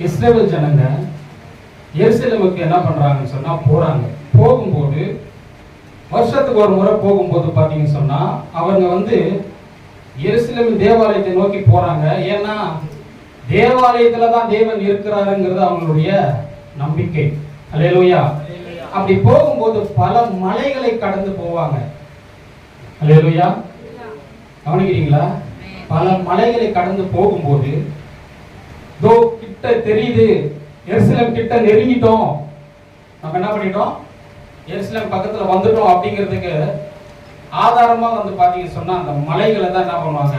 Israel ஜனங்க எருசலேமுக்கு என்ன பண்ணுறாங்கன்னு சொன்னால் போகிறாங்க போகும்போது வருஷத்துக்கு ஒரு முறை போகும்போது பார்த்தீங்கன்னு சொன்னால் அவங்க வந்து எருசலேம் தேவாலயத்தை நோக்கி போகிறாங்க ஏன்னா தேவாலயத்தில் தான் தேவன் இருக்கிறாருங்கிறது அவங்களுடைய நம்பிக்கை. அலையலோயா அப்படி போகும்போது பல மலைகளை கடந்து போவாங்க. அலையலோயா கவனிக்கிறீங்களா? பல மலைகளை கடந்து போகும்போது தோ கிட்ட தெரியுது. எருசலம் கிட்ட நெருங்கிட்டோம். நம்ம என்ன பண்ணிட்டோம்? எருசலம் பக்கத்துல வந்துட்டோம் அப்படிங்கிறதுக்கு ஆதாரமா வந்து பாத்தீங்க சொன்னா அந்த மலைகளை தான் என்ன பண்ணுவாங்க?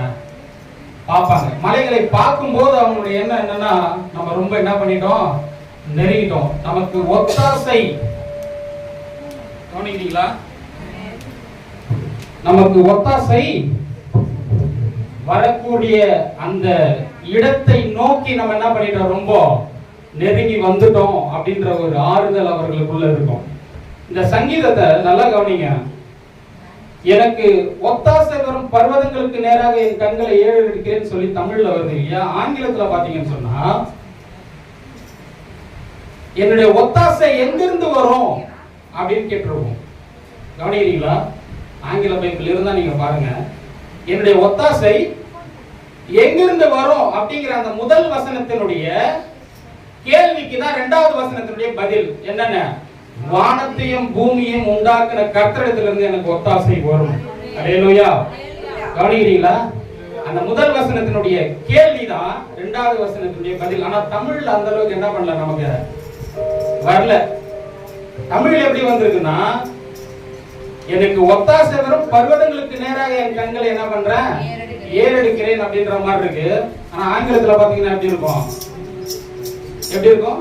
பார்ப்பாங்க. மலைகளை பார்க்கும்போது அவங்களுடைய எண்ணம் என்னன்னா நம்ம ரொம்ப என்ன பண்ணிட்டோம்? நெருங்கிட்டோம். நமக்கு ஒத்தாசை. கவனிக்கிறீங்களா? நமக்கு ஒத்தாசை வரக்கூடிய அந்த இடத்தை நோக்கி நம்ம என்ன பண்ணிட்டோம்? ரொம்ப நெருங்கி வந்துட்டோம் அப்படின்ற ஒரு ஆறுதல் அவர்களுக்குள்ள இருக்கும். இந்த சங்கீதத்தை நல்லா கவனிங்க. எனக்கு ஒத்தாசை வரும் பர்வதங்களுக்கு நேராக என் கண்களை ஏழு எடுக்கிறேன்னு சொல்லி தமிழ்ல வருது இல்லையா? ஆங்கிலத்துல பாத்தீங்கன்னு சொன்னா என்னுடைய ஒத்தாசை எங்கிருந்து வரும் அப்படின்னு கேட்டுருவோம் கவனிக்கிறீங்களா? ஆங்கில பைப்பில் இருந்தா நீங்க பாருங்க. என்னுடைய ஒத்தாசை எங்கிருந்து வரும் அப்படிங்கிற அந்த முதல் வசனத்தினுடைய கேள்விக்கு தான் இரண்டாவது வசனத்தினுடைய பதில் என்னென்ன? வானத்தையும் பூமியையும் உண்டாக்குன இருந்து எனக்கு ஒத்தாசை வரும். அல்லேலூயா கவனிக்கிறீங்களா? அந்த முதல் வசனத்தினுடைய கேள்விதான் இரண்டாவது வசனத்தினுடைய பதில். ஆனா தமிழ்ல அந்த அளவுக்கு என்ன பண்ணல நமக்கு? வரல. தமிழ் எப்படி வந்திருக்குன்னா எனக்கு ஒத்தாசை வரும் பர்வதங்களுக்கு நேராக என் கண்களை என்ன பண்றேன் ஏறெடுக்கிறேன். அப்படின்ற மாதிரி இருக்கு. ஆனா ஆங்கிலத்துல பாத்தீங்கன்னா எப்படி இருக்கும்? எப்படி இருக்கும்?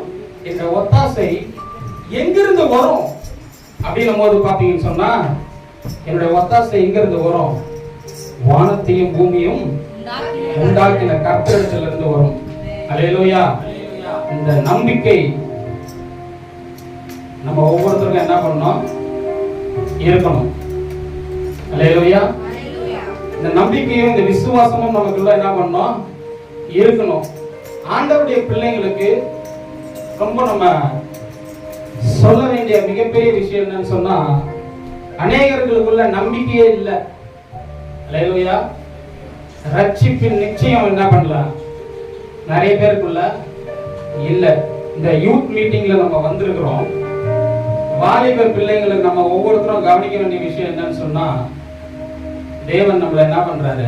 இந்த ஒத்தாசை எங்கிருந்து வரும்? அப்படின்னும் போது பாத்தீங்கன்னு சொன்னா என்னுடைய ஒத்தாசை எங்கிருந்து வரும்? வானத்தையும் பூமியும் உண்டாக்கின கர்த்தரிடத்துல இருந்து வரும். அல்லேலூயா. இந்த நம்பிக்கை நம்ம ஒவ்வொருத்தருக்கும் என்ன பண்ணணும்? இருக்கணும் அல்லேலூயா இந்த நம்பிக்கையும் இந்த விசுவாசமும் நமக்குள்ள என்ன பண்ணணும் இருக்கணும். ஆண்டவருடைய பிள்ளைங்களுக்கு ரொம்ப நம்ம சொல்ல வேண்டிய மிகப்பெரிய விஷயம் என்னன்னு சொன்னா அநேகர்களுக்குள்ள நம்பிக்கையே இல்லை. அல்லேலூயா ரட்சிப்பின் நிச்சயம் என்ன பண்ணலாம்? நிறைய பேருக்குள்ள இல்லை. இந்த யூத் மீட்டிங்ல நம்ம வந்திருக்கிறோம். வாலிப பிள்ளைங்களுக்கு நம்ம ஒவ்வொருத்தரும் கவனிக்க வேண்டிய விஷயம் என்னன்னு சொன்னா தேவன் நம்மளை என்ன பண்றாரு?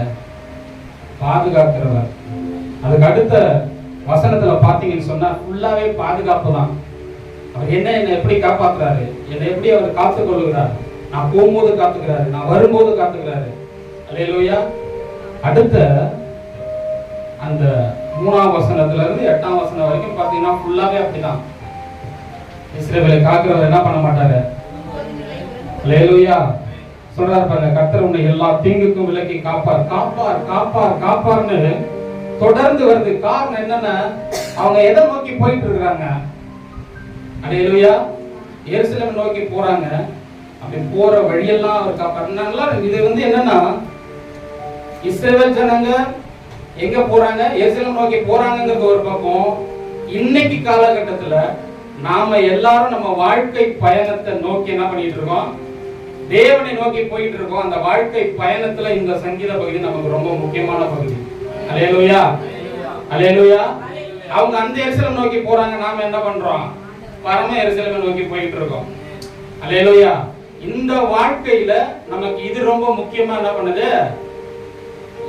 பாதுகாக்கிறவர். அதுக்கு அடுத்த வசனத்துல பாத்தீங்கன்னு சொன்னா ஃபுல்லாவே பாதுகாப்பு தான். அவர் என்ன என்ன எப்படி காப்பாத்துறாரு? என்னை எப்படி அவர் காத்துக் கொள்ளுகிறார்? நான் போகும்போது காத்துக்கிறாரு நான் வரும்போது காத்துக்கிறாரு. அல்லேலூயா. அடுத்த அந்த மூணாம் வசனத்துல இருந்து எட்டாம் வசனம் வரைக்கும் பாத்தீங்கன்னா ஃபுல்லாவே அப்படிதான். இஸ்ரேவேலை காக்கிறவர் என்ன பண்ண மாட்டாரு லேலுயா சொல்றாரு பாருங்க கர்த்தர் உன்னை எல்லா தீங்குக்கும் விலக்கி காப்பார் காப்பார் காப்பார் காப்பார்னு தொடர்ந்து வருது. காரணம் என்னன்னா அவங்க எதை நோக்கி போயிட்டு இருக்காங்க அடையலுயா எருசலேம் நோக்கி போறாங்க. அப்படி போற வழியெல்லாம் அவர் காப்பாருனாங்களா இது வந்து என்னன்னா இஸ்ரேல் ஜனங்க எங்க போறாங்க? எருசலேம் நோக்கி போறாங்கிறது ஒரு பக்கம். இன்னைக்கு காலகட்டத்துல நாம எல்லாரும் நம்ம வாழ்க்கை பயணத்தை நோக்கி என்ன பண்ணிட்டு இருக்கோம்? தேவனை நோக்கி போயிட்டு இருக்கோம். அந்த வாழ்க்கை பயணத்துல இந்த சங்கீத பகுதி நமக்கு ரொம்ப முக்கியமான பகுதி. அலையலுயா அலையலுயா அவங்க அந்த எரிசலம் நோக்கி போறாங்க. நாம என்ன பண்றோம்? பரம எரிசலம் நோக்கி போயிட்டு இருக்கோம். அலையலுயா இந்த வாழ்க்கையில நமக்கு இது ரொம்ப முக்கியமா என்ன பண்ணுது?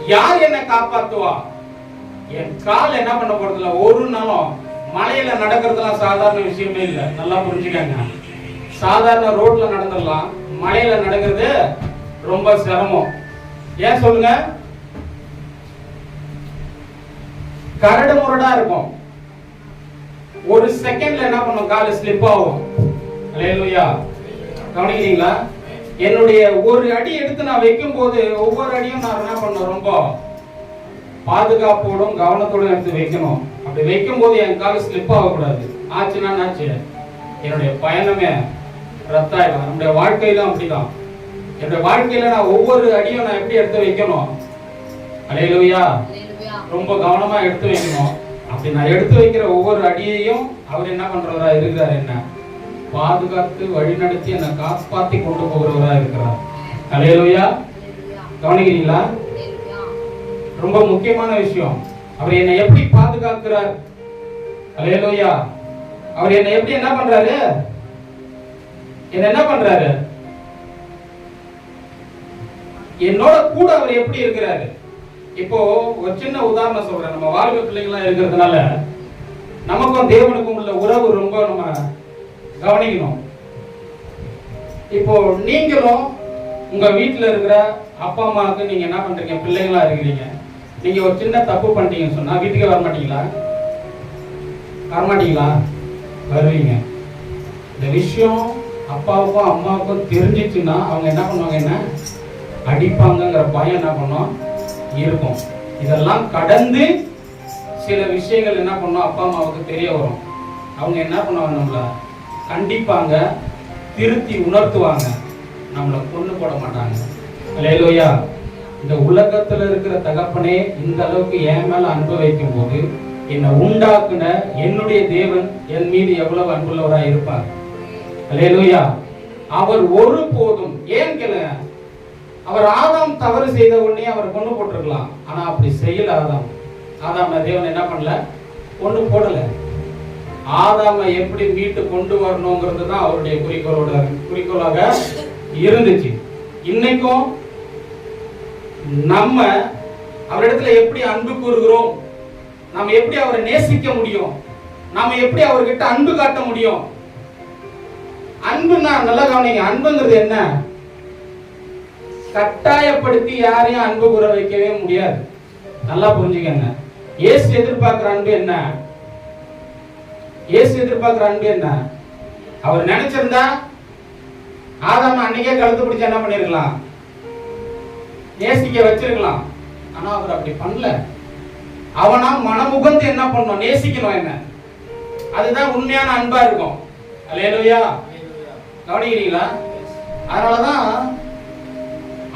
யார் என்ன காப்பாத்துவா? என் கால் என்ன பண்ண போறது ஒரு நாளும் மலையில நடக்கிறதுலாம் சாதாரண விஷயமே இல்லை. நல்லா புரிஞ்சுக்கங்க. சாதாரண ரோட்ல நடந்துடலாம். மலையில நடக்கிறது ரொம்ப சிரமம். ஏன் சொல்லுங்க? கரடு முரடா இருக்கும். ஒரு செகண்ட்ல என்ன பண்ணும்? கால் ஸ்லிப் ஆகும். அல்லேலூயா. கவனிக்கிறீங்களா? என்னுடைய ஒரு அடி எடுத்து நான் வைக்கும் போது ஒவ்வொரு அடியும் நான் என்ன பண்ணணும் ரொம்ப பாதுகாப்போடும் கவனத்தோடும் எடுத்து வைக்கணும். அப்படி வைக்கும் போது என் கால் ஸ்லிப் ஆகக்கூடாது. ஆச்சுன்னா என்னாச்சு என்னுடைய பயணமே ரத்தாயிடும். நம்முடைய வாழ்க்கையிலும் அப்படிதான். என்னுடைய வாழ்க்கையில நான் ஒவ்வொரு அடியும் நான் எப்படி எடுத்து வைக்கணும்? அலையிலுயா ரொம்ப கவனமா எடுத்து வைக்கணும். அப்படி நான் எடுத்து வைக்கிற ஒவ்வொரு அடியையும் அவர் என்ன பண்றவரா இருக்கிறார் என்ன? பாதுகாத்து வழிநடத்தி என்னை காப்பாத்தி கொண்டு போகிறவரா இருக்கிறார். அலையலுயா கவனிக்கிறீங்களா? ரொம்ப முக்கியமான விஷயம். அவர் என்னை எப்படி பாதுகாக்கிறார்? அலையலோயா அவர் என்னை எப்படி என்ன பண்றாரு? என்ன என்ன பண்றாரு? என்னோட கூட அவர் எப்படி இருக்கிறாரு? இப்போ ஒரு சின்ன உதாரணம் சொல்றேன். நம்ம வாழ்வு பிள்ளைங்களாம் இருக்கிறதுனால நமக்கும் தேவனுக்கும் உள்ள உறவு ரொம்ப நம்ம கவனிக்கணும். இப்போ நீங்களும் உங்க வீட்டுல இருக்கிற அப்பா அம்மாவுக்கு நீங்க என்ன பண்றீங்க? பிள்ளைங்களா இருக்கிறீங்க. நீங்க ஒரு சின்ன தப்பு பண்ணிட்டீங்கன்னு சொன்னா வீட்டுக்கே வர மாட்டீங்களா? வர மாட்டீங்களா? வருவீங்க. இந்த விஷயம் அப்பாவுக்கும் அம்மாவுக்கும் தெரிஞ்சிச்சுன்னா அவங்க என்ன பண்ணுவாங்க என்ன? அடிப்பாங்கங்கிற பயம் என்ன பண்ணும்? இருக்கும். இதெல்லாம் கடந்து சில விஷயங்கள் என்ன பண்ணும்? அப்பா அம்மாவுக்கு தெரிய வரும். அவங்க என்ன பண்ணுவாங்க நம்மள? கண்டிப்பாங்க திருத்தி உணர்த்துவாங்க. நம்மளை கொண்டு போட மாட்டாங்க. இல்லையா இந்த உலகத்துல இருக்கிற தகப்பனே இந்த அளவுக்கு என் மேல அன்பு வைக்கும் போது என்னை உண்டாக்குன என்னுடைய தேவன் என் மீது எவ்வளவு அன்புள்ளவராக இருப்பார். லேலோயா அவர் ஒரு போதும் ஏன் கேளுங்க அவர் ஆதாம் தவறு செய்த உடனே அவர் கொண்டு போட்டிருக்கலாம். ஆனா அப்படி செய்யல ஆதாம். ஆதாம தேவன் என்ன பண்ணல? கொண்டு போடல. ஆதாம எப்படி மீட்டு கொண்டு வரணுங்கிறது தான் அவருடைய குறிக்கோளோட குறிக்கோளாக இருந்துச்சு. இன்னைக்கும் நம்ம அவரிடத்துல எப்படி அன்பு கூறுகிறோம்? நம்ம எப்படி அவரை நேசிக்க முடியும்? நாம எப்படி அவர்கிட்ட அன்பு காட்ட முடியும்? அன்புன்னா நல்லா கவனிங்க அன்புங்கிறது என்ன? கட்டாயப்படுத்தி யாரையும் அன்பு கூற வைக்கவே முடியாது. நல்லா புரிஞ்சுக்கங்க. ஏசு எதிர்பார்க்கிற அன்பு என்ன? ஏசு எதிர்பார்க்கிற அன்பு என்ன? அவர் நினைச்சிருந்தா ஆதாம அன்னைக்கே கழுத்து பிடிச்சா என்ன பண்ணிருக்கலாம்? நேசிக்க வச்சிருக்கலாம். ஆனா அவர் அப்படி பண்ணல. அவனா மனமுகந்து என்ன பண்ணணும்? நேசிக்கணும் என்ன? அதுதான் உண்மையான அன்பா இருக்கும். அல்லேலூயா கவனிக்கிறீங்களா? அதனாலதான்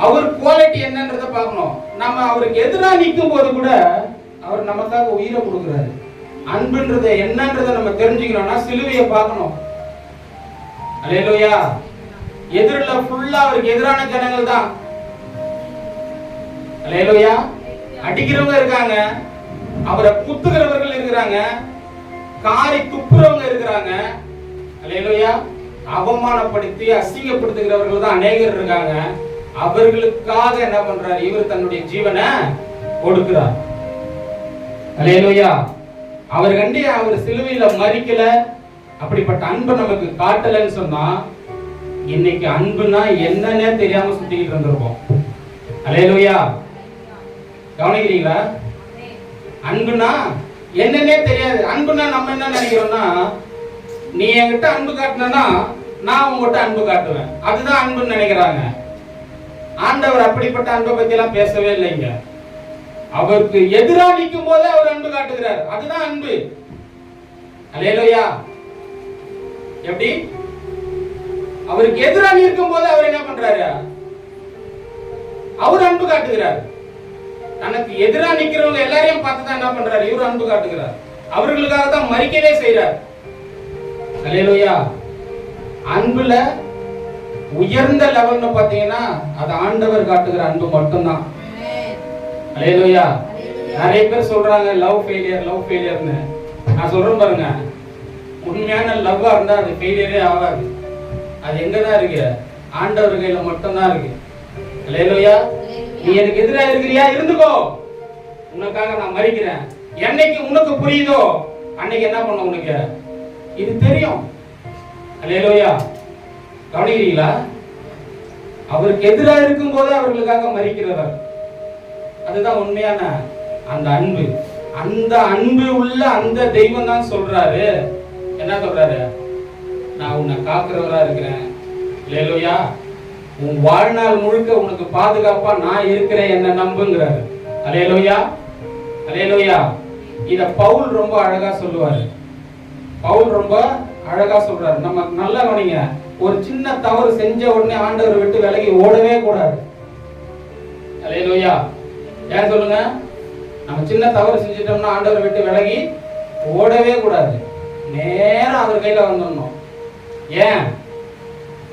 அவர் குவாலிட்டி என்னன்றத பார்க்கணும். நம்ம அவருக்கு எதிராக நிற்கும் போது கூட அவர் நமக்காக உயிரை கொடுக்குறாரு. அன்புன்றத என்னன்றத நம்ம தெரிஞ்சுக்கணும்னா சிலுவையை பார்க்கணும். அல்லேலூயா எதிரில் ஃபுல்லா அவருக்கு எதிரான ஜனங்கள் தான் அலையலோயா அடிக்கிறவங்க இருக்காங்க. அவரை குத்துகிறவர்கள் இருக்கிறாங்க. காரி துப்புறவங்க இருக்கிறாங்க. அலையலோயா அவமானப்படுத்தி அசிங்கப்படுத்துகிறவர்கள் தான் அநேகர் இருக்காங்க. அவர்களுக்காக என்ன பண்றாரு? இவர் தன்னுடைய ஜீவனை கொடுக்கிறார். அலையலோயா அவர் கண்டி அவர் சிலுவையில மறிக்கல. அப்படிப்பட்ட அன்பை நமக்கு காட்டலன்னு சொன்னா இன்னைக்கு அன்புனா என்னன்னே தெரியாம சுத்திக்கிட்டு இருந்திருக்கோம் அலையலோயா கவனிக்கிறீங்களா? அன்புனா என்னன்னே தெரியாது. அன்புனா நம்ம என்ன நினைக்கிறோம்னா நீ என்கிட்ட அன்பு காட்டினா நான் உங்ககிட்ட அன்பு காட்டுவேன். அதுதான் அன்புன்னு நினைக்கிறாங்க. ஆண்டவர் அப்படிப்பட்ட அன்பை பத்தி எல்லாம் பேசவே இல்லைங்க. அவருக்கு எதிராக நிற்கும் போதே அவர் அன்பு காட்டுகிறார். அதுதான் அன்பு. அலையலோயா எப்படி? அவருக்கு எதிராக இருக்கும் போது அவர் என்ன பண்றாரு? அவர் அன்பு காட்டுகிறார். தனக்கு எதிராக நிக்கிறவங்க எல்லாரையும் பார்த்து தான் என்ன பண்றாரு? இவர் அன்பு காட்டுகிறார். அவர்களுக்காக தான் மறிக்கவே செய்யறார் அலேலோயா அன்புல உயர்ந்த லெவல்னு பாத்தீங்கன்னா அது ஆண்டவர் காட்டுகிற அன்பு மட்டும்தான். அலையலோயா நிறைய பேர் சொல்றாங்க லவ் ஃபெயிலியர் லவ் ஃபெயிலியர்னு நான் சொல்றேன் பாருங்க. உண்மையான லவ்வா இருந்தா அது ஃபெயிலியரே ஆகாது. அது எங்க தான் இருக்கு? ஆண்டவர் கையில மட்டும்தான் இருக்கு. அலேலோயா நீ எனக்கு எதிராக இருக்கிறியா? இருந்துக்கோ. உனக்காக நான் மறிக்கிறேன். என்னைக்கு உனக்கு புரியுதோ அன்னைக்கு என்ன பண்ண உனக்கு? இது தெரியும். அலேலோயா கவனிக்கிறீங்களா? அவருக்கு எதிராக இருக்கும் போதே அவர்களுக்காக மறிக்கிறவர். அதுதான் உண்மையான அந்த அன்பு. அந்த அன்பு உள்ள அந்த தெய்வம் தான் சொல்றாரு. என்ன சொல்றாரு? நான் உன்னை காக்குறவரா இருக்கிறேன். லேலோயா உன் வாழ்நாள் முழுக்க உனக்கு பாதுகாப்பா நான் இருக்கிறேன் என்ன நம்புங்கிறாரு. அலையலோயா அலையலோயா இத பவுல் ரொம்ப அழகா சொல்லுவாரு. பவுல் ரொம்ப அழகா சொல்றாரு. நம்ம நல்லா கவனிங்க ஒரு சின்ன தவறு செஞ்ச உடனே ஆண்டவர் விட்டு விலகி ஓடவே கூடாது. அலையலோயா ஏன் சொல்லுங்க? நம்ம சின்ன தவறு செஞ்சிட்டோம்னா ஆண்டவர் விட்டு விலகி ஓடவே கூடாது. நேரம் அவர் கையில வந்துடணும். ஏன்?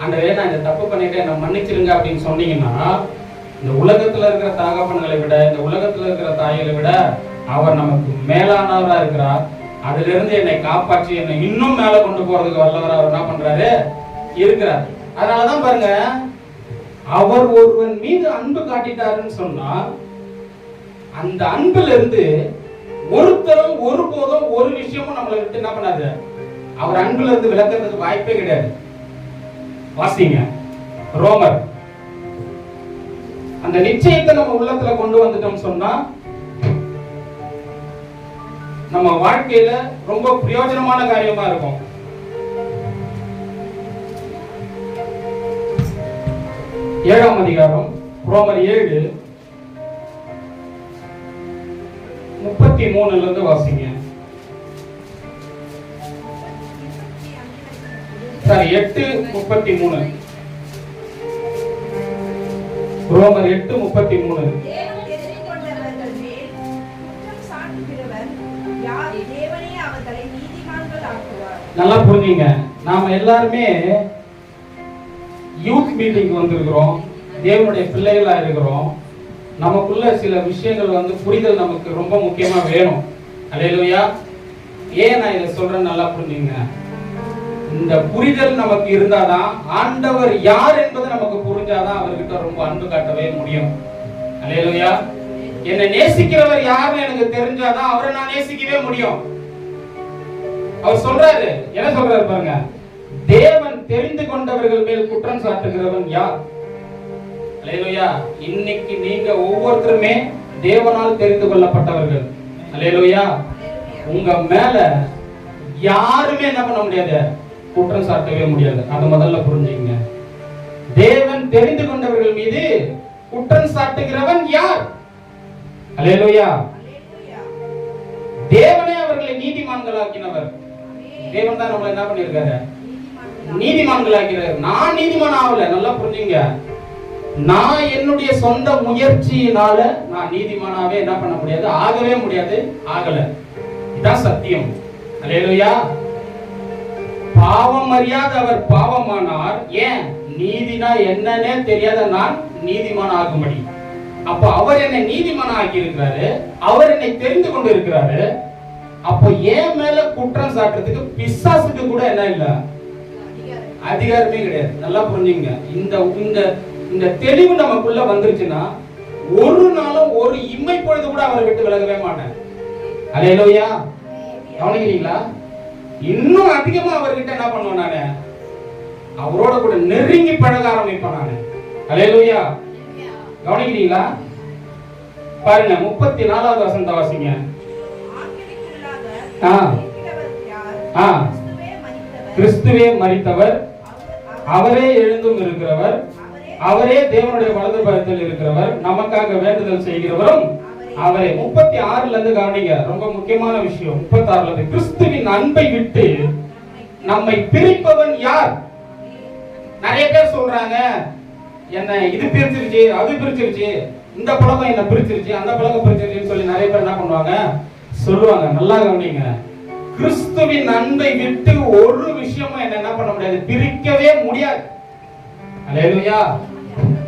ஆண்டவே நான் இந்த தப்பு பண்ணிட்டேன் என்ன மன்னிச்சிருங்க அப்படின்னு சொன்னீங்கன்னா இந்த உலகத்துல இருக்கிற தாகப்பன்களை விட இந்த உலகத்துல இருக்கிற தாய்களை விட அவர் நமக்கு மேலானவரா இருக்கிறார். அதுல இருந்து என்னை காப்பாற்றி என்னை இன்னும் மேல கொண்டு போறதுக்கு வல்லவர் அவர் என்ன பண்றாரு? இருக்கிறார். அதனாலதான் பாருங்க அவர் ஒருவன் மீது அன்பு காட்டிட்டாருன்னு சொன்னா அந்த அன்புல இருந்து ஒருத்தரும் ஒருபோதும் ஒரு விஷயமும் நம்மளை விட்டு என்ன பண்ணாது. அவர் அன்புல இருந்து விளக்குறதுக்கு வாய்ப்பே கிடையாது. வாசிங்க. ரோமர். அந்த நிச்சயத்தை நம்ம உள்ளத்துல கொண்டு வந்துட்டோம் சொன்னா நம்ம வாழ்க்கையில ரொம்ப பிரயோஜனமான காரியமா இருக்கும். ஏழாம் அதிகாரம் ரோமர் ஏழு முப்பத்தி மூணுல இருந்து வாசிங்க. சாரி எட்டு முப்பத்தி மூணு ரோமர் எட்டு முப்பத்தி மூணு நல்லா புரிஞ்சுங்க. நாம எல்லாருமே யூத் மீட்டிங் வந்திருக்கிறோம். தேவனுடைய பிள்ளைகளா இருக்கிறோம். நமக்குள்ள சில விஷயங்கள் வந்து புரிதல் நமக்கு ரொம்ப முக்கியமா வேணும். அல்லேலூயா ஏன் நான் இதை சொல்றேன் நல்லா புரிஞ்சுங்க. இந்த புரிதல் நமக்கு இருந்தாதான் ஆண்டவர் யார் என்பது நமக்கு புரிஞ்சாதான் அவர்கிட்ட ரொம்ப அன்பு காட்டவே முடியும். அல்லேலூயா. என்னை நேசிக்கிறவர் யாருன்னு எனக்கு தெரிஞ்சாதான் அவரை நான் நேசிக்கவே முடியும். அவர் சொல்றாரு என்ன சொல்றாரு பாருங்க? தேவன் தெரிந்து கொண்டவர்கள் மேல் குற்றம் சாட்டுகிறவன் யார்? அல்லேலூயா. இன்னைக்கு நீங்க ஒவ்வொருத்தருமே தேவனால் தெரிந்து கொள்ளப்பட்டவர்கள். அல்லேலூயா. உங்க மேல யாருமே என்ன பண்ண முடியாது. குற்றம் சாட்டவே முடியாது. அதை முதல்ல புரிஞ்சுங்க தேவன் தெரிந்து கொண்டவர்கள் மீது குற்றம் சாட்டுகிறவன் யார்? அலேலோயா தேவனே அவர்களை நீதிமான்களாக்கினவர். தேவன் தான் நம்மளை என்ன பண்ணிருக்காரு நீதிமான்கள் நீதிமான்களாக்கிறார் நான் நீதிமான் ஆகல. நல்லா புரிஞ்சுங்க நான் என்னுடைய சொந்த முயற்சியினால நான் நீதிமானாவே என்ன பண்ண முடியாது? ஆகவே முடியாது. ஆகல. இதான் சத்தியம். அலேலோயா பாவம் அறியாத அவர் பாவமானார். ஏன்? நீதினா என்னன்னே தெரியாத நான் நீதிமான் ஆகும்படி. அப்ப அவர் என்னை நீதிமான் ஆக்கி இருக்கிறாரு அவர் என்னை தெரிந்து கொண்டு இருக்கிறாரு அப்போ ஏன் மேல குற்றம் சாட்டுறதுக்கு பிசாசுக்கு கூட என்ன இல்ல? அதிகாரமே கிடையாது. நல்லா புரிஞ்சுங்க இந்த இந்த இந்த தெளிவு நமக்குள்ள வந்துருச்சுன்னா ஒரு நாளும் ஒரு இம்மை பொழுது கூட அவரை விட்டு விலகவே மாட்டேன். அலையலோயா. கவனிக்கிறீங்களா? இன்னும் அதிகமா அவர்கிட்ட என்ன பண்ணுவேன் நானு? அவரோட கூட நெருங்கி பழக ஆரம்பிப்பேன் நானு. அலையலோயா கவனிக்கிறீங்களா? பாருங்க முப்பத்தி நாலாவது வசந்த வாசிங்க. கிறிஸ்துவே மரித்தவர் அவர்- எழுந்தும் இருக்கிறவர். அவரே அவரே தேவனுடைய வலது பக்கத்தில் இருக்கிறவர். நமக்காக வேண்டுதல் செய்கிறவரும் அவரை முப்பத்தி ஆறுல இருந்து கவனிங்க ரொம்ப முக்கியமான விஷயம். முப்பத்தி ஆறுல இருந்து கிறிஸ்துவின் அன்பை விட்டு நம்மை பிரிப்பவன் யார்? நிறைய பேர் சொல்றாங்க என்ன இது பிரிச்சிருச்சு அது பிரிச்சிருச்சு இந்த பழக்கம் என்ன பிரிச்சிருச்சு அந்த பழக்கம் பிரிச்சிருச்சுன்னு சொல்லி நிறைய பேர் என்ன பண்ணுவாங்க? சொல்லுவாங்க. நல்லா கவனிங்க. கிறிஸ்துவின் அன்பை விட்டு ஒரு விஷயமும் என்ன என்ன பண்ண முடியாது. பிரிக்கவே முடியாது.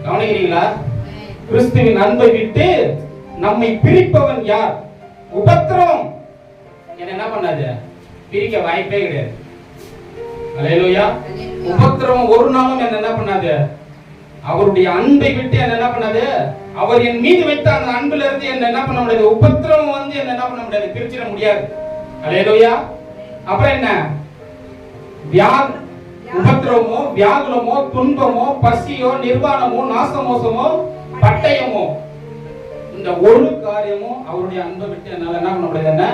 கவனிக்கிறீங்களா? கிறிஸ்துவின் அன்பை விட்டு நம்மை பிரிப்பவன் யார்? உபத்திரவம். என்ன என்ன பண்ணாது? பிரிக்க வாய்ப்பே கிடையாது. அல்லேலூயா உபத்திரவம் ஒரு நாளும் என்ன என்ன பண்ணாது? அவருடைய அன்பை விட்டு என்ன என்ன பண்ணாது? அவர் என் மீது வைத்த அந்த அன்புல இருந்து என்ன என்ன பண்ண முடியாது? உபத்திரவம் வந்து என்ன என்ன பண்ண முடியாது? பிரிச்சிட முடியாது. அலையலோயா. அப்புறம் என்ன? வியா உபத்திரவமோ வியாகுலமோ துன்பமோ பசியோ நிர்வாணமோ நாசமோசமோ பட்டயமோ. இந்த ஒரு காரியமும் அவருடைய அன்பை விட்டு என்னால என்ன பண்ண முடியாது? என்ன?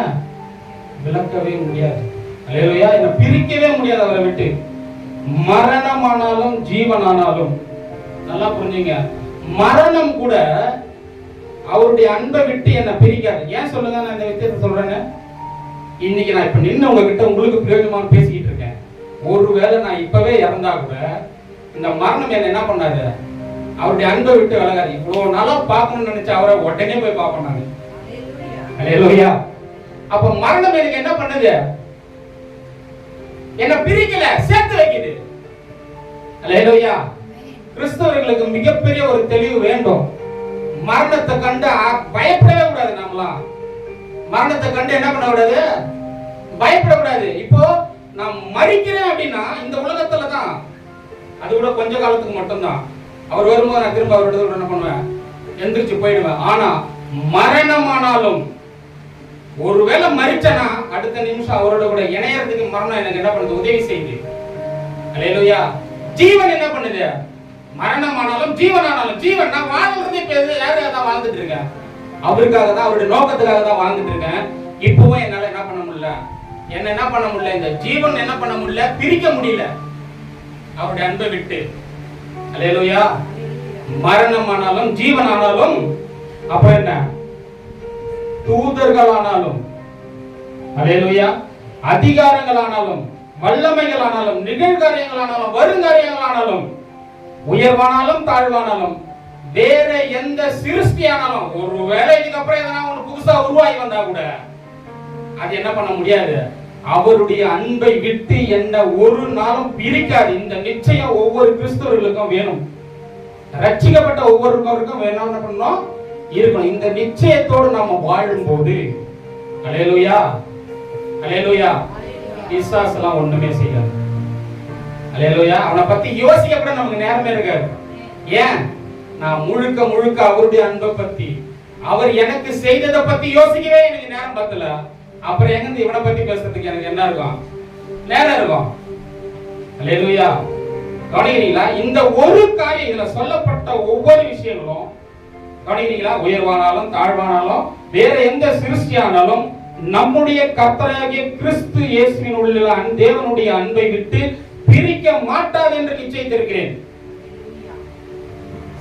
விளக்கவே முடியாது. அல்லேலூயா என்ன பிரிக்கவே முடியாது அவரை விட்டு. மரணமானாலும் ஜீவனானாலும். நல்லா புரிஞ்சுங்க. மரணம் கூட அவருடைய அன்பை விட்டு என்ன பிரிக்காது. ஏன் சொல்லுங்க? நான் இந்த விஷயத்தை சொல்றேன்னு. இன்னைக்கு நான் இப்ப நின்று உங்ககிட்ட உங்களுக்கு பிரயோஜனமான பேசிக்கிட்டு இருக்கேன். ஒருவேளை நான் இப்பவே இறந்தா கூட இந்த மரணம் என்ன என்ன பண்ணாது? அவருடைய அன்பை விட்டு விலகாது இவ்வளவு நாளா பார்க்கணும்னு நினைச்ச அவரை உடனே போய் பார்ப்பேன் நான். அல்லேலூயா அப்ப மரணம் எனக்கு என்ன பண்ணுது? என்ன பிரிக்கல சேர்த்து வைக்குது. அல்லேலூயா கிறிஸ்தவர்களுக்கு மிகப்பெரிய ஒரு தெளிவு வேண்டும். மரணத்தை கண்டு பயப்படவே கூடாது நாமலாம் மரணத்தை கண்டு என்ன பண்ணக்கூடாது? பயப்படக்கூடாது. இப்போ நான் மறிக்கிறேன் அப்படின்னா இந்த உலகத்துல தான் அது கூட கொஞ்ச காலத்துக்கு மட்டும்தான். அவர் வரும்போது நான் திரும்ப அவரோட என்ன பண்ணுவேன்? எந்திரிச்சு போயிடுவேன். ஆனா மரணமானாலும் ஒருவேளை மறிச்சனா அடுத்த நிமிஷம் அவரோட கூட இணையறதுக்கு மரணம் எனக்கு என்ன பண்ணுது? உதவி செய்யுது. அலையலுயா ஜீவன் என்ன பண்ணுது? மரணம் ஆனாலும் ஜீவன் ஆனாலும் ஜீவன் நான் வாழ்றது இப்ப எது- யாருக்காக தான் வாழ்ந்துட்டு இருக்கேன். அவருக்காக தான் அவருடைய நோக்கத்துக்காக தான் வாழ்ந்துட்டு இருக்கேன். இப்பவும் என்னால என்ன பண்ண முடியல? என்ன என்ன பண்ண முடியல? இந்த ஜீவன் என்ன பண்ண முடியல? பிரிக்க முடியல. அவருடைய அன்பை விட்டு அல்லேலூயா மரணம் ஆனாலும் ஜீவன் ஆனாலும் அப்புறம் என்ன? தூதர்களானாலும். ஆனாலும் அதிகாரங்களானாலும் ஆனாலும் வருங்காரியங்கள் ஆனாலும் உயர்வானாலும் தாழ்வானாலும் வேற எந்த சிருஷ்டியானாலும் ஒருவேளை இதுக்கப்புறம் எதனா ஒன்று புதுசா உருவாகி வந்தா கூட அது என்ன பண்ண முடியாது? அவருடைய அன்பை விட்டு என்ன ஒரு நாளும் பிரிக்காது. இந்த நிச்சயம் ஒவ்வொரு கிறிஸ்தவர்களுக்கும் வேணும். ரட்சிக்கப்பட்ட ஒவ்வொருவருக்கும் வேணும் என்ன பண்ணணும்? இருக்கணும். இந்த நிச்சயத்தோடு நாம வாழும்போது அலேலுயா அலேலுயா பிசாஸ் எல்லாம் ஒண்ணுமே செய்யாது. அலேலுயா அவனை பத்தி யோசிக்க கூட நமக்கு நேரமே இருக்காது. ஏன்? நான் முழுக்க முழுக்க அவருடைய அன்பை பத்தி. அவர் எனக்கு செய்ததை பத்தி யோசிக்கவே எனக்கு நேரம் பத்தல. அப்புறம் எங்க இவனை பத்தி பேசுறதுக்கு எனக்கு என்ன இருக்கும்? நேரம் இருக்கும். அலேலுயா கவனிக்கிறீங்களா? இந்த ஒரு காரியம் இதுல சொல்லப்பட்ட ஒவ்வொரு விஷயங்களும் கவனிக்கிறீங்களா? உயர்வானாலும் தாழ்வானாலும் வேற எந்த சிருஷ்டியானாலும் நம்முடைய கர்த்தராகிய கிறிஸ்து இயேசுவின் உள்ள தேவனுடைய அன்பை விட்டு பிரிக்க மாட்டாது என்று நிச்சயித்திருக்கிறேன்.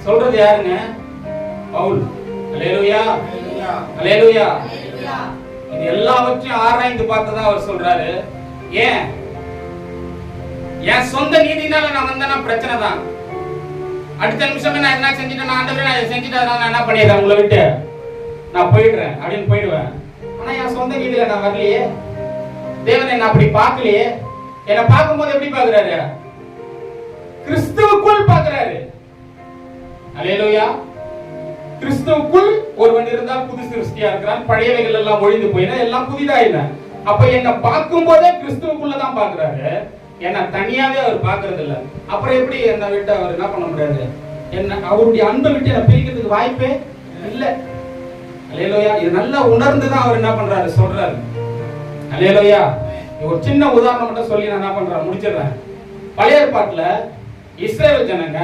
சொல்றது யாருங்க? பவுல். அல்லேலூயா அல்லேலூயா இது எல்லாவற்றையும் ஆராய்ந்து பார்த்ததா அவர் சொல்றாரு. ஏன்? என் சொந்த நீதினால நான் வந்தேன்னா பிரச்சனை தான். அடுத்த நிமிஷமே நான் என்ன செஞ்சுட்டேன் ஆண்டவரே நான் இதை செஞ்சுட்டேன் அதனால நான் என்ன பண்ணிடுறேன்? உங்களை விட்டு. நான் போயிடுறேன் அப்படின்னு போயிடுவேன். ஆனா என் சொந்த நீதியில நான் வரலையே. தேவன் என்ன அப்படி பார்க்கலையே. என்னை பார்க்கும்போது எப்படி பார்க்கறாரு? கிறிஸ்துவுக்குள் பார்க்கறாரு. அலையலோயா கிறிஸ்துவுக்குள் ஒருவன் இருந்தால் புது சிருஷ்டியா இருக்கிறான் பழையவைகள் எல்லாம் ஒழிந்து போயின எல்லாம் புதிதாயின. அப்ப என்ன பார்க்கும் போதே கிறிஸ்துவுக்குள்ள தான் பாக்குறாரு என்ன தனியாவே அவர் பாக்குறது இல்ல அப்புறம் எப்படி என்ன விட்டு அவர் என்ன பண்ண முடியாது? என்ன அவருடைய அன்பை விட்டு என்ன பிரிக்கிறதுக்கு வாய்ப்பே இல்ல. அலையலோயா இது நல்லா உணர்ந்து தான் அவர் என்ன பண்றாரு சொல்றாரு. அலையலோயா ஒரு சின்ன உதாரணம் மட்டும் சொல்லி நான் என்ன பண்றேன் முடிச்சிடுறேன். பழைய பாட்டுல இஸ்ரேல் ஜனங்க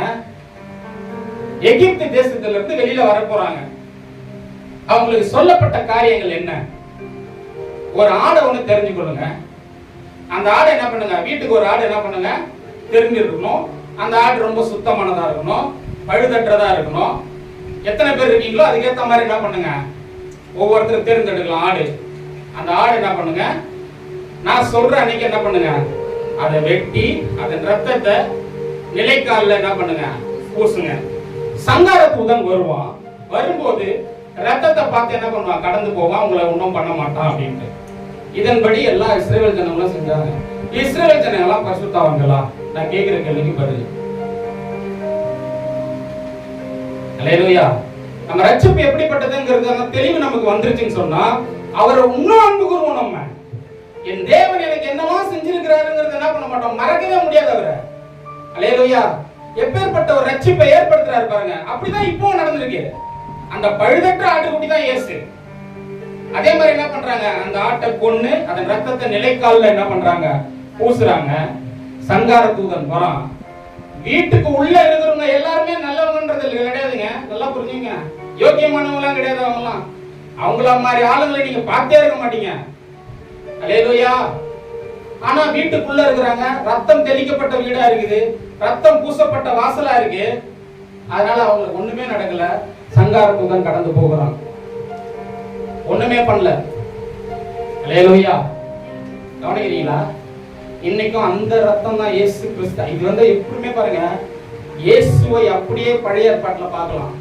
எகிப்து தேசத்துல இருந்து வெளியில வர போறாங்க அவங்களுக்கு சொல்லப்பட்ட காரியங்கள் என்ன? ஒரு ஆடை ஒண்ணு தெரிஞ்சு கொள்ளுங்க அந்த ஆடை என்ன பண்ணுங்க? வீட்டுக்கு ஒரு ஆடு என்ன பண்ணுங்க? தெரிஞ்சிருக்கணும். அந்த ஆடு ரொம்ப சுத்தமானதா இருக்கணும். பழுதற்றதா இருக்கணும். எத்தனை பேர் இருக்கீங்களோ அதுக்கேத்த மாதிரி என்ன பண்ணுங்க? ஒவ்வொருத்தரும் தேர்ந்தெடுக்கலாம் ஆடு. அந்த ஆடு என்ன பண்ணுங்க? நான் சொல்ற அன்னைக்கு என்ன பண்ணுங்க? அதை வெட்டி அதன் ரத்தத்தை நிலைக்காலில் என்ன பண்ணுங்க? பூசுங்க. சங்கார தூதன் வருவான். வரும்போது ரத்தத்தை பார்த்து என்ன பண்ணுவான்? கடந்து போவான் உங்களை ஒன்றும் பண்ண மாட்டான் அப்படின்ட்டு. இதன்படி எல்லா இஸ்ரேல் ஜனங்களும் செஞ்சாங்க. இஸ்ரேல் ஜனங்களாம் பரிசுத்தாவாங்களா நான் கேட்கிற கேள்விக்கு பதில். அல்லேலூயா நம்ம ரட்சிப்பு எப்படிப்பட்டதுங்கிறது அந்த தெளிவு நமக்கு வந்துருச்சுன்னு சொன்னா அவரை இன்னும் அன்பு கூறுவோம் நம்ம. என் தேவன் எனக்கு என்னவா செஞ்சிருக்கிறாருங்கிறது என்ன பண்ண மாட்டோம்? மறக்கவே முடியாது அவரை. அல்லேலூயா எப்பேற்பட்ட ஒரு ரட்சிப்பை ஏற்படுத்துறாரு பாருங்க. அப்படிதான் இப்போ நடந்திருக்கு. அந்த பழுதற்ற ஆட்டுக்குட்டி தான் இயேசு. அதே மாதிரி என்ன பண்றாங்க? அந்த ஆட்டை கொண்டு அந்த ரத்தத்தை நிலைக்காலில் என்ன பண்றாங்க? பூசுறாங்க. சங்கார தூதன் வரான். வீட்டுக்கு உள்ள இருக்கிறவங்க எல்லாருமே நல்லவங்கன்றது கிடையாதுங்க. நல்லா புரிஞ்சுங்க. யோக்கியமானவங்களாம் கிடையாது அவங்களாம் அவங்கள மாதிரி ஆளுங்களை நீங்க பார்த்தே இருக்க மாட்டீங்க. அலேலூயா ஆனா வீட்டுக்குள்ள இருக்கிறாங்க. ரத்தம் தெளிக்கப்பட்ட வீடா இருக்குது. ரத்தம் பூசப்பட்ட வாசலா இருக்கு. அதனால அவங்களுக்கு ஒண்ணுமே நடக்கல. சங்கார கடந்து போகிறாங்க. ஒண்ணுமே பண்ணல. அலேலூயா கவனிக்கிறீங்களா? இன்னைக்கும் அந்த ரத்தம் தான் இயேசு கிறிஸ்து. இது வந்து எப்பவுமே பாருங்க இயேசுவை அப்படியே பழைய ஏற்பாட்டுல பார்க்கலாம்.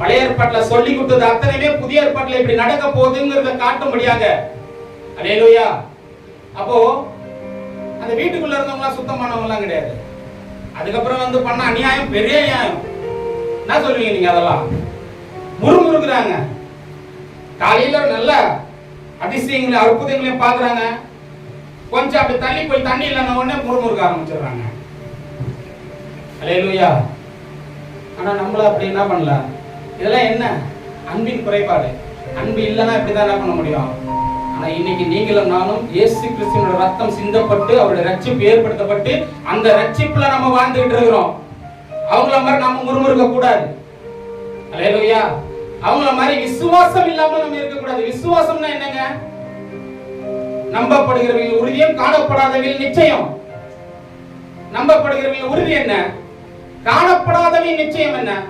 பழைய ஏற்பாட்டுல சொல்லி கொடுத்தது அத்தனையுமே புதிய ஏற்பாட்டுல இப்படி நடக்க போகுதுங்கிறத காட்டும்படியாக அலேலுயா அப்போ அந்த வீட்டுக்குள்ள இருந்தவங்க சுத்தமானவங்க எல்லாம் கிடையாது. அதுக்கப்புறம் வந்து பண்ண அநியாயம் பெரிய அநியாயம். என்ன சொல்லுவீங்க நீங்க அதெல்லாம்? முறுமுறுக்குறாங்க. காலையில நல்ல அதிசயங்களையும் அற்புதங்களையும் பாக்குறாங்க கொஞ்சம் அப்படி தள்ளி போய் தண்ணி இல்லைன்ன உடனே முறுமுறுக்க ஆரம்பிச்சிடுறாங்க. அலையலுயா ஆனா நம்மள அப்படி என்ன பண்ணல? இதெல்லாம் என்ன? அன்பின் குறைபாடு. அன்பு இல்லைன்னா இப்படிதான் என்ன பண்ண முடியும்? ஆனா இன்னைக்கு நீங்களும் நானும் இயேசு கிறிஸ்துவோட ரத்தம் சிந்தப்பட்டு அவருடைய ரட்சிப்பு ஏற்படுத்தப்பட்டு அந்த ரட்சிப்புல நம்ம வாழ்ந்துகிட்டு இருக்கிறோம். அவங்கள மாதிரி நாம முறுமுறுக்க கூடாது. அலையலுயா. அவங்கள மாதிரி விசுவாசம் இல்லாம நம்ம இருக்க கூடாது விசுவாசம்னா என்னங்க? நம்பப்படுகிறவர்கள் உறுதியும் காணப்படாதவர்கள் நிச்சயம். நம்பப்படுகிறவர்கள் உறுதி என்ன? காணப்படாதவன் நிச்சயம் என்ன?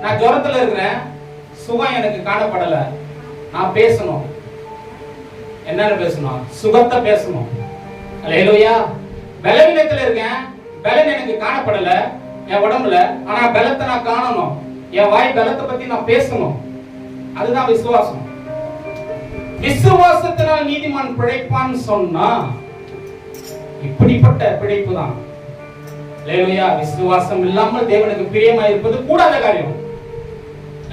நான் ஜுரத்துல இருக்கிறேன். சுகம் எனக்கு காணப்படல. நான் பேசணும். என்னன்னு பேசணும்? சுகத்தை பேசணும். அலையலோயா. பலவீனத்துல இருக்கேன். பலன் எனக்கு காணப்படல. என் உடம்புல. ஆனா பலத்தை நான் காணணும். என் வாய் பலத்தை பத்தி நான் பேசணும். அதுதான் விசுவாசம். விசுவாசத்தினால் நீதிமான் பிழைப்பான்னு சொன்னா இப்படிப்பட்ட பிழைப்பு தான். லேலுயா விசுவாசம் இல்லாமல் தேவனுக்கு பிரியமா இருப்பது கூடாத காரியம்.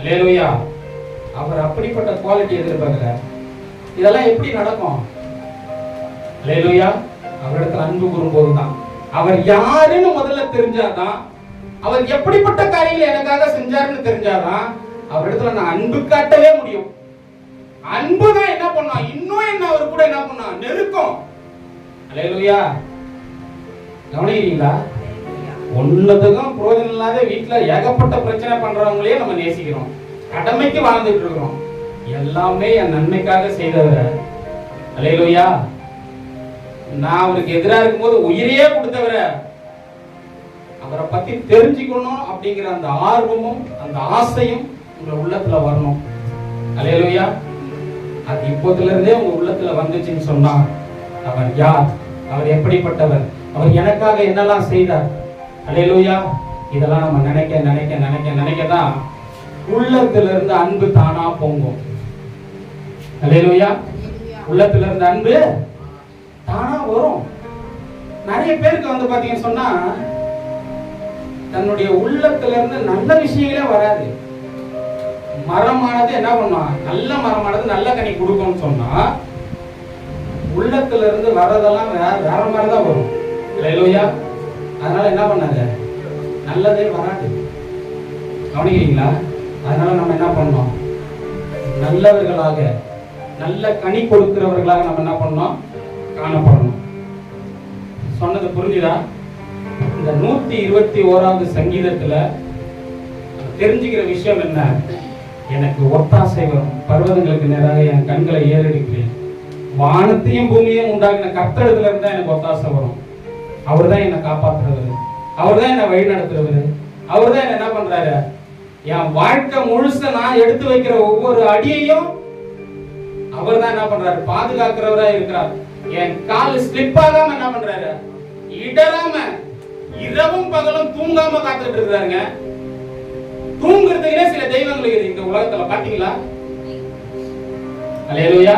லேலுயா அவர் அப்படிப்பட்ட குவாலிட்டி எதிர்பார்க்கிறார். இதெல்லாம் எப்படி நடக்கும்? லேலுயா அவரிடத்துல அன்பு கூறும்போது தான் அவர் யாருன்னு முதல்ல தெரிஞ்சாதான் அவர் எப்படிப்பட்ட காரியங்களை எனக்காக செஞ்சாருன்னு தெரிஞ்சாதான் அவரிடத்துல நான் அன்பு காட்டவே முடியும். அன்பு தான் என்ன பண்ணா இன்னும் என்ன அவர் கூட என்ன பண்ணா நெருக்கம். அலையலுயா கவனிக்கிறீங்களா? ஒன்னதுக்கும் பிரயோஜனம் இல்லாத வீட்டுல ஏகப்பட்ட பிரச்சனை பண்றவங்களே நம்ம நேசிக்கிறோம். கடமைக்கு வாழ்ந்துட்டு இருக்கிறோம். எல்லாமே என் நன்மைக்காக செய்தவர். அலையிலோயா. நான் அவருக்கு எதிரா இருக்கும்போது உயிரையே கொடுத்தவர. அவரை பத்தி தெரிஞ்சுக்கணும் அப்படிங்கிற அந்த ஆர்வமும் அந்த ஆசையும் உங்க உள்ளத்துல வரணும். அலையலோயா. அது இப்போதுல இருந்தே உங்க உள்ளத்துல வந்துச்சுன்னு சொன்னா அவர் யார்? அவர் எப்படிப்பட்டவர்? அவர் எனக்காக என்னெல்லாம் செய்தார்? அலையலோயா. இதெல்லாம் நம்ம நினைக்க நினைக்க நினைக்க நினைக்க தான் உள்ளத்துல இருந்து அன்பு தானா பொங்கும். அலையலூயா உள்ளத்துல இருந்த அன்பு தானா வரும். நிறைய பேருக்கு வந்து பாத்தீங்கன்னு சொன்னா தன்னுடைய உள்ளத்துல இருந்து நல்ல விஷயங்களே வராது. மரமானது என்ன பண்ணும் நல்ல மரமானது நல்ல கனி கொடுக்கும்னு சொன்னா உள்ளத்துல இருந்து வர்றதெல்லாம் வேற வேற மாதிரி தான் வரும். இல்லையா அதனால என்ன பண்ணாத? நல்லதே வராது. கவனிக்கிறீங்களா? அதனால நம்ம என்ன பண்ணோம் நல்லவர்களாக நல்ல கனி கொடுக்கிறவர்களாக நம்ம என்ன பண்ணோம் காணப்படணும். சொன்னது புரிஞ்சுதா? இந்த நூத்தி இருபத்தி ஓராவது சங்கீதத்துல தெரிஞ்சுக்கிற விஷயம் என்ன? எனக்கு ஒத்தாசை வரும். பர்வதங்களுக்கு நேராக என் கண்களை ஏறெடுக்கிறேன். வானத்தையும் பூமியையும் உண்டாக்கின கத்தடத்துல இருந்தா எனக்கு ஒத்தாசை வரும். அவர் தான் என்னை காப்பாத்துறவர். அவர் தான் என்னை வழி நடத்துறவர். அவர் தான் என்ன பண்றாரு? என் வாழ்க்கை முழுச நான் எடுத்து வைக்கிற ஒவ்வொரு அடியையும் அவர் தான் என்ன பண்றாரு? பாதுகாக்கிறவரா இருக்கிறார். என் கால் ஸ்லிப் ஆகாம என்ன பண்றாரு? இடராம இரவும் பகலும் தூங்காம காத்துட்டு இருக்காருங்க. தூங்குறதுக்குனே சில தெய்வங்கள் இருக்குது. இந்த உலகத்துல பாத்தீங்களா? அலையலுயா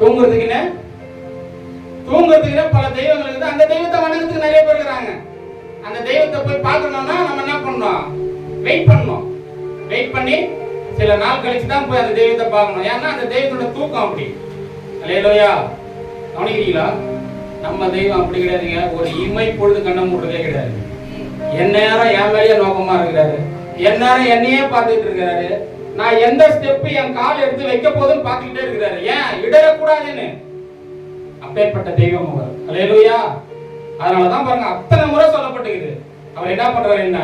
தூங்குறதுக்குனே தூங்குறதுக்குனே பல தெய்வங்கள் இருக்குது. அந்த தெய்வத்தை வணக்கத்துக்கு நிறைய பேர் இருக்கிறாங்க. அந்த தெய்வத்தை போய் பார்க்கணும்னா நம்ம என்ன பண்ணணும்? வெயிட் பண்ணணும். வெயிட் பண்ணி சில நாள் கழிச்சு தான் போய் அந்த தெய்வத்தை பார்க்கணும். ஏன்னா அந்த தெய்வத்தோட தூக்கம் அப்படி. அலையலோயா கவனிக்கிறீங்களா? நம்ம தெய்வம் அப்படி கிடையாதுங்க ஒரு இமை பொழுது கண்ண மூடுறதே கிடையாது. என் நேரம் என் மேலேயே நோக்கமா இருக்கிறாரு. என் நேரம் என்னையே பார்த்துட்டு இருக்கிறாரு. நான் எந்த ஸ்டெப் என் கால் எடுத்து வைக்க போதுன்னு பார்த்துக்கிட்டே இருக்கிறாரு. ஏன்? இடரக்கூடாதுன்னு அப்பேற்பட்ட தெய்வம் அவர். அலையலூயா அதனாலதான் பாருங்க அத்தனை முறை சொல்லப்பட்டுக்குது. அவர் என்ன பண்றாரு என்ன?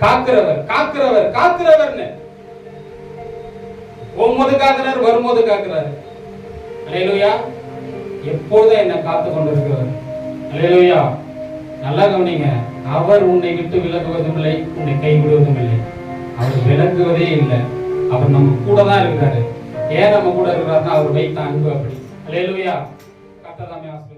காக்கிறவர் காக்கிறவர் காக்கிறவர்னு. போகும்போது காக்கிறார் வரும்போது காக்கிறாரு. அலையலுயா. எப்போதும் என்னை காத்து கொண்டிருக்கிறார் அலையலுயா நல்லா கவனிங்க. அவர் உன்னை விட்டு விலகுவதும் இல்லை உன்னை கைவிடுவதும் இல்லை அவர் விலகுவதே இல்லை. அவர் நம்ம கூட தான் இருக்கிறாரு. ஏன் நம்ம கூட இருக்கிறாருன்னா அவர் வைத்த அன்பு அப்படி. அலையலுயா கத்ததாமே ஆசிரியர்